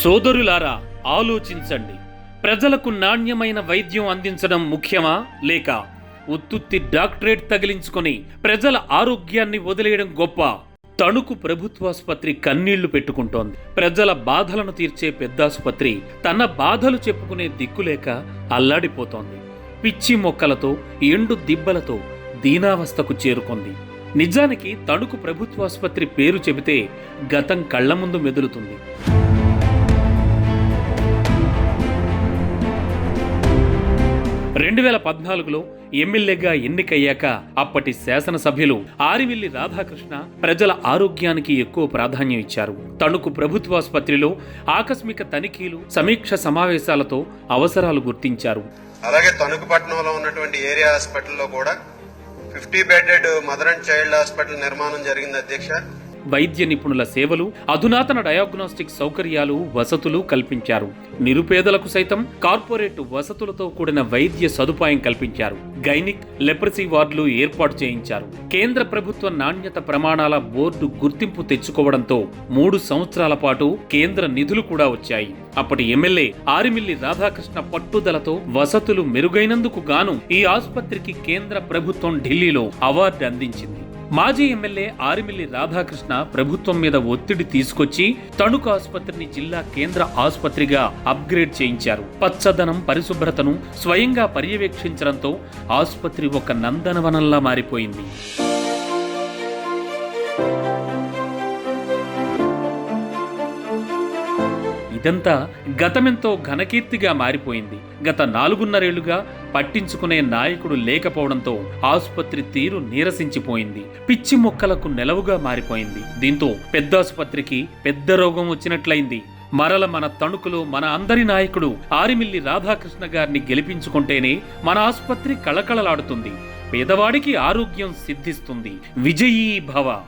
సోదరులారా ఆలోచించండి. ప్రజలకు నాణ్యమైన వైద్యం అందించడం ముఖ్యమా లేక ఉత్తుత్తి డాక్టరేట్ తగిలించుకొని ప్రజల ఆరోగ్యాన్ని వదిలేయడం గొప్ప? తణుకు ప్రభుత్వాసుపత్రి కన్నీళ్ళు పెట్టుకుంటోంది. ప్రజల బాధలను తీర్చే పెద్దాసుపత్రి తన బాధలు చెప్పుకునే దిక్కులేక అల్లాడిపోతోంది. పిచ్చి మొక్కలతో ఎండు దిబ్బలతో దీనావస్థకు చేరుకుంది. నిజానికి తణుకు ప్రభుత్వాసుపత్రి పేరు చెబితే గతం కళ్ళ ముందు మెదులుతుంది. రెండు వేల పద్నాలుగులో ఎమ్మెల్యేగా ఎన్నికయ్యాక అప్పటి శాసనసభ్యులు ఆరివిల్లి రాధాకృష్ణ ప్రజల ఆరోగ్యానికి ఎక్కువ ప్రాధాన్యం ఇచ్చారు. తణుకు ప్రభుత్వాసుపత్రిలో ఆకస్మిక తనిఖీలు సమీక్ష సమావేశాలతో అవసరాలు గుర్తించారు. అలాగే తణుకు పట్టణంలో ఉన్నటువంటి ఏరియా హాస్పిటల్లో కూడా fifty bedded mother and child hospital నిర్మాణం జరిగింది అధ్యక్ష. వైద్య నిపుణుల సేవలు అధునాతన డయాగ్నోస్టిక్ సౌకర్యాలు వసతులు కల్పించారు. నిరుపేదలకు సైతం కార్పొరేట్ వసతులతో కూడిన వైద్య సదుపాయం కల్పించారు. గైనిక్ లెప్రసీ వార్డులు ఏర్పాటు చేయించారు. కేంద్ర ప్రభుత్వ నాణ్యత ప్రమాణాల బోర్డు గుర్తింపు తెచ్చుకోవడంతో మూడు సంవత్సరాల పాటు కేంద్ర నిధులు కూడా వచ్చాయి. అప్పటి ఎమ్మెల్యే ఆరిమిల్లి రాధాకృష్ణ పట్టుదలతో వసతులు మెరుగైనందుకు గాను ఈ ఆసుపత్రికి కేంద్ర ప్రభుత్వం ఢిల్లీలో అవార్డు అందించింది. మాజీ ఎమ్మెల్యే ఆరిమిల్లి రాధాకృష్ణ ప్రభుత్వం మీద ఒత్తిడి తీసుకొచ్చి తణుకు ఆసుపత్రిని జిల్లా కేంద్ర ఆసుపత్రిగా అప్గ్రేడ్ చేయించారు. పచ్చదనం పరిశుభ్రతను స్వయంగా పర్యవేక్షించడంతో ఆసుపత్రి ఒక నందనవనంలా మారిపోయింది. ఇదంతా గతమెంతో ఘనకీర్తిగా మారిపోయింది. గత నాలుగున్నరేళ్ళుగా పట్టించుకునే నాయకుడు లేకపోవడంతో ఆసుపత్రి తీరు నీరసించిపోయింది. పిచ్చి మొక్కలకు నెలవుగా మారిపోయింది. దీంతో పెద్ద ఆసుపత్రికి పెద్ద రోగం వచ్చినట్లయింది. మరల మన తణుకులో మన అందరి నాయకుడు ఆరిమిల్లి రాధాకృష్ణ గారిని గెలిపించుకుంటేనే మన ఆసుపత్రి కళకళలాడుతుంది. పేదవాడికి ఆరోగ్యం సిద్ధిస్తుంది. విజయీ భవ